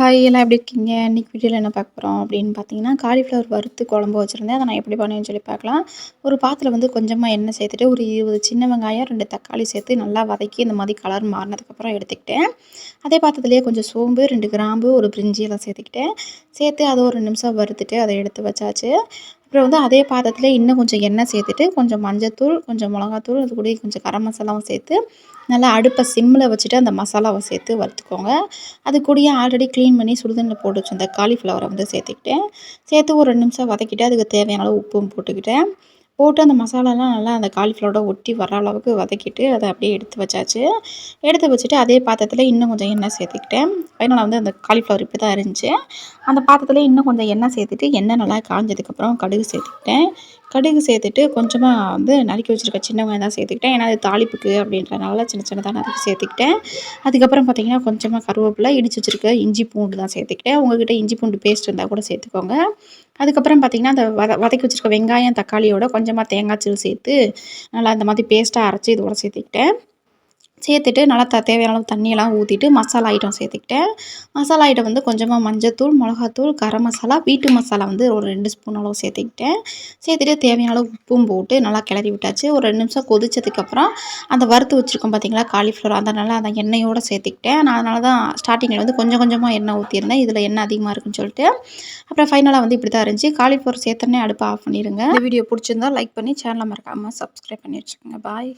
Hi எல்லாம் எப்படி இருக்கீங்க? இன்றைக்கி வீடியோவில் என்ன பார்க்க போகிறோம் அப்படின்னு பார்த்தீங்கன்னா காலிஃப்ளவர் வறுத்து குழம்பு வச்சுருந்தேன். அதை நான் எப்படி பண்ணுவேன்னு சொல்லி பார்க்கலாம். ஒரு பாத்தில் வந்து கொஞ்சமாக எண்ணெய் சேர்த்துட்டு ஒரு இருபது சின்ன வெங்காயம் ரெண்டு தக்காளி சேர்த்து நல்லா வதக்கி இந்த மாதிரி கலர் மாறினதுக்கப்புறம் எடுத்துக்கிட்டேன். அதே பாத்திரத்துலேயே கொஞ்சம் சோம்பு ரெண்டு கிராம்பு ஒரு பிரிஞ்சி எல்லாம் சேர்த்துக்கிட்டேன். சேர்த்து அதை ஒரு நிமிஷம் வறுத்துட்டு அதை எடுத்து வச்சாச்சு. அப்புறம் வந்து அதே பாத்திரத்தில் இன்னும் கொஞ்சம் எண்ணெய் சேர்த்துட்டு கொஞ்சம் மஞ்சத்தூள் கொஞ்சம் மிளகாத்தூள் அது கூட கொஞ்சம் கரம் மசாலாவும் சேர்த்து நல்லா அடுப்பை சிம்மில் வச்சுட்டு அந்த மசாலாவை சேர்த்து வறுத்துக்கோங்க. அது கூடயே ஆல்ரெடி க்ளீன் பண்ணி சுடுதண்ணில் போட்டு வச்சு அந்த காலிஃப்ளவரை வந்து சேர்த்துக்கிட்டேன். சேர்த்து ஒரு ரெண்டு நிமிஷம் வதக்கிட்டு அதுக்கு தேவையான அளவு உப்பும் போட்டுக்கிட்டேன். போட்டு அந்த மசாலாலாம் நல்லா அந்த காலிஃப்ளவரோட ஒட்டி வர அளவுக்கு வதக்கிட்டு அதை அப்படியே எடுத்து வச்சாச்சு. எடுத்து வச்சுட்டு அதே பாத்திரத்தில் இன்னும் கொஞ்சம் எண்ணெய் சேர்த்துக்கிட்டேன். அதனால் வந்து அந்த காலிஃப்ளவர் இப்படி தான் இருந்துச்சு. அந்த பாத்திரத்தில் இன்னும் கொஞ்சம் எண்ணெய் சேர்த்துட்டு எண்ணெய் நல்லா காஞ்சதுக்கப்புறம் கடுகு சேர்த்துக்கிட்டேன். கடுகு சேர்த்துட்டு கொஞ்சமாக வந்து நறுக்கி வச்சுருக்க சின்ன வெங்காயம் தான் சேர்த்துக்கிட்டேன். ஏன்னா அது தாளிப்புக்கு அப்படின்றனால சின்ன சின்னதாக நறுக்கி சேர்த்துக்கிட்டேன். அதுக்கப்புறம் பார்த்திங்கன்னா கொஞ்சமாக கருவேப்பிலை இடிச்சு வச்சுருக்க இஞ்சி பூண்டு தான் சேர்த்துக்கிட்டேன். உங்கள்கிட்ட இஞ்சி பூண்டு பேஸ்ட் இருந்தால் கூட சேர்த்துக்கோங்க. அதுக்கப்புறம் பார்த்திங்கன்னா அந்த வத வதக்கி வச்சுருக்க வெங்காயம் தக்காளியோட கொஞ்சமாக தேங்காய் சீல் சேர்த்து நல்லா இந்த மாதிரி பேஸ்ட்டாக அரைச்சி இதோட சேர்த்துக்கிட்டேன். சேர்த்துட்டு நல்லா த தேவையான அளவு தண்ணியெல்லாம் ஊற்றிட்டு மசாலா ஐட்டம் சேர்த்துக்கிட்டேன். மசாலா ஐட்டம் வந்து கொஞ்சமாக மஞ்சத்தூள் மிளகாத்தூள் கரம் மசாலா வீட்டு மசாலா வந்து ஒரு ரெண்டு ஸ்பூன் அளவு சேர்த்துக்கிட்டேன். சேர்த்துட்டு தேவையான அளவு உப்பும் போட்டு நல்லா கிளறி விட்டாச்சு. ஒரு ரெண்டு நிமிஷம் கொதிச்சதுக்கப்புறம் அந்த வறுத்து வச்சுருக்கோம் பார்த்தீங்களா காலிஃப்ளவர் அதனால் அந்த எண்ணெயோடு சேர்த்துக்கிட்டேன். நான் அதனால தான் ஸ்டார்டிங்கில் வந்து கொஞ்சம் கொஞ்சமாக எண்ணெய் ஊற்றிருந்தேன் இதில் எண்ணெய் அதிகமாக இருக்குன்னு சொல்லிட்டு. அப்புறம் ஃபைனலாக வந்து இப்படி தான் இருந்துச்சு. காலிஃப்ளவர் சேர்த்தனே அடுப்பை ஆஃப் பண்ணிடுங்க இந்த வீடியோ பிடிச்சிருந்தா லைக் பண்ணி சேனலை மறக்காமல் சப்ஸ்கிரைப் பண்ணி வச்சுக்கோங்க. பாய்